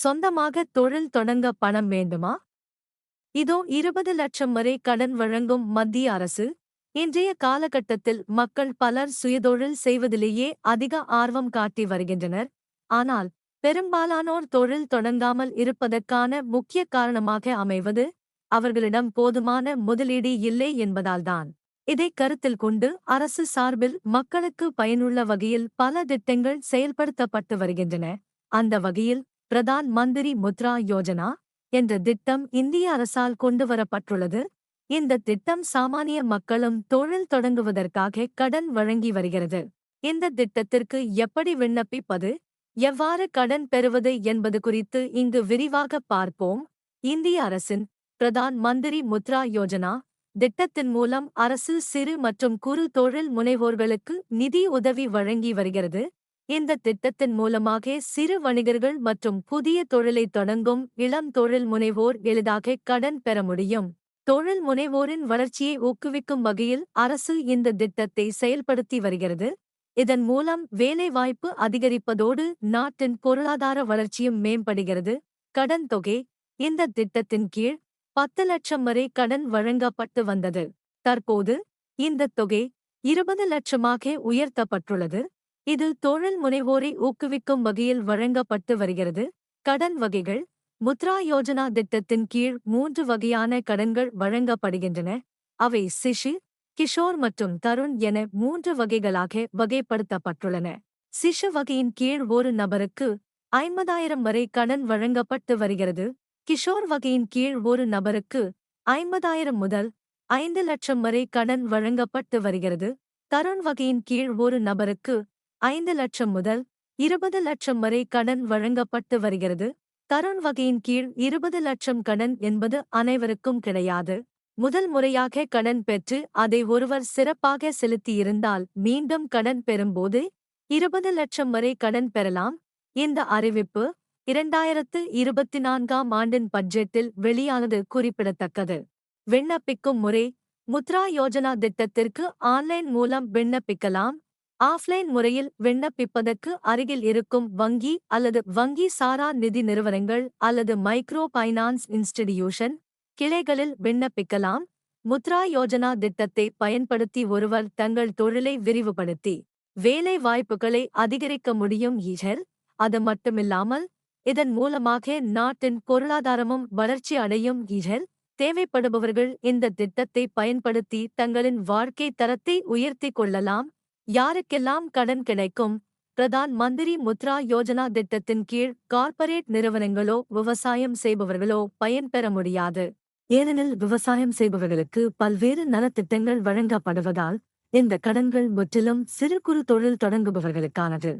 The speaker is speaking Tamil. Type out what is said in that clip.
சொந்தமாக தொழில் தொடங்க பணம் வேண்டுமா? இதோ இருபது லட்சம் வரை கடன் வழங்கும் மத்திய அரசு இன்றைய காலகட்டத்தில் மக்கள் பலர் சுயதொழில் செய்வதிலேயே அதிக ஆர்வம் காட்டி வருகின்றனர். ஆனால் பெரும்பாலானோர் தொழில் தொடங்காமல் இருப்பதற்கான முக்கிய காரணமாக அமைவது அவர்களிடம் போதுமான முதலீடு இல்லை என்பதால்தான். இதை கருத்தில் கொண்டு அரசு சார்பில் மக்களுக்கு பயனுள்ள வகையில் பல திட்டங்கள் செயல்படுத்தப்பட்டு வருகின்றன. அந்த வகையில் பிரதான் மந்திரி முத்ரா யோஜனா என்ற திட்டம் இந்திய அரசால் கொண்டுவரப்பட்டுள்ளது. இந்த திட்டம் சாமானிய மக்களும் தொழில் தொடங்குவதற்காக கடன் வழங்கி வருகிறது. இந்த திட்டத்திற்கு எப்படி விண்ணப்பிப்பது எவ்வாறு கடன் பெறுவது என்பது குறித்து இங்கு விரிவாக பார்ப்போம். இந்திய அரசின் பிரதான் மந்திரி முத்ரா யோஜனா திட்டத்தின் மூலம் அரசு சிறு மற்றும் குறு தொழில் முனைவோர்களுக்கு நிதி உதவி வழங்கி வருகிறது. இந்த திட்டத்தின் மூலமாக சிறு வணிகர்கள் மற்றும் புதிய தொழிலை தொடங்கும் இளம் தொழில் முனைவோர் எளிதாக கடன் பெற முடியும். தொழில் முனைவோரின் வளர்ச்சியை ஊக்குவிக்கும் வகையில் அரசு இந்த திட்டத்தை செயல்படுத்தி வருகிறது. இதன் மூலம் வேலைவாய்ப்பு அதிகரிப்பதோடு நாட்டின் பொருளாதார வளர்ச்சியும் மேம்படுகிறது. கடன் தொகை இந்த திட்டத்தின் கீழ் பத்து லட்சம் வரை கடன் வழங்கப்பட்டு வந்தது. தற்போது இந்த தொகை இருபது லட்சமாக உயர்த்தப்பட்டுள்ளது. இது தொழில் முனைவோரை ஊக்குவிக்கும் வகையில் வழங்கப்பட்டு வருகிறது. கடன் வகைகள் முத்ரா யோஜனா திட்டத்தின் கீழ் மூன்று வகையான கடன்கள் வழங்கப்படுகின்றன. அவை சிஷு கிஷோர் மற்றும் தருண் என மூன்று வகைகளாக வகைப்படுத்தப்பட்டுள்ளன. சிஷு வகையின் கீழ் ஒரு நபருக்கு ஐம்பதாயிரம் வரை கடன் வழங்கப்பட்டு வருகிறது. கிஷோர் வகையின் கீழ் ஒரு நபருக்கு ஐம்பதாயிரம் முதல் ஐந்து லட்சம் வரை கடன் வழங்கப்பட்டு வருகிறது. தருண் வகையின் கீழ் ஒரு நபருக்கு ஐந்து லட்சம் முதல் இருபது லட்சம் வரை கடன் வழங்கப்பட்டு வருகிறது. தருண் வகையின் கீழ் இருபது லட்சம் கடன் என்பது அனைவருக்கும் கிடையாது. முதல் முறையாக கடன் பெற்று அதை ஒருவர் சிறப்பாக செலுத்தியிருந்தால் மீண்டும் கடன் பெறும்போது இருபது லட்சம் வரை கடன் பெறலாம். இந்த அறிவிப்பு இரண்டாயிரத்து இருபத்தி நான்காம் ஆண்டின் பட்ஜெட்டில் வெளியானது குறிப்பிடத்தக்கது. விண்ணப்பிக்கும் முறை முத்ரா யோஜனா திட்டத்திற்கு ஆன்லைன் மூலம் விண்ணப்பிக்கலாம். ஆஃப்லைன் முறையில் விண்ணப்பிப்பதற்கு அருகில் இருக்கும் வங்கி அல்லது வங்கி சாரா நிதி நிறுவனங்கள் அல்லது மைக்ரோ பைனான்ஸ் இன்ஸ்டிடியூஷன் கிளைகளில் விண்ணப்பிக்கலாம். முத்ரா யோஜனா திட்டத்தை பயன்படுத்தி ஒருவர் தங்கள் தொழிலை விரிவுபடுத்தி வேலை வாய்ப்புகளை அதிகரிக்க முடியும். ஈழல் அது மட்டுமில்லாமல் இதன் மூலமாக நாட்டின் பொருளாதாரமும் வளர்ச்சி அடையும். ஈழல் தேவைப்படுபவர்கள் இந்த திட்டத்தை பயன்படுத்தி தங்களின் வாழ்க்கை தரத்தை உயர்த்திக் கொள்ளலாம். யாருக்கெல்லாம் கடன் கிடைக்கும்? பிரதான் மந்திரி முத்ரா யோஜனா திட்டத்தின் கீழ் கார்ப்பரேட் நிறுவனங்களோ விவசாயம் செய்பவர்களோ பயன்பெற முடியாது. ஏனெனில் விவசாயம் செய்பவர்களுக்கு பல்வேறு நலத்திட்டங்கள் வழங்கப்படுவதால் இந்த கடன்கள் முற்றிலும் சிறு குறு தொழில் தொடங்குபவர்களுக்கானது.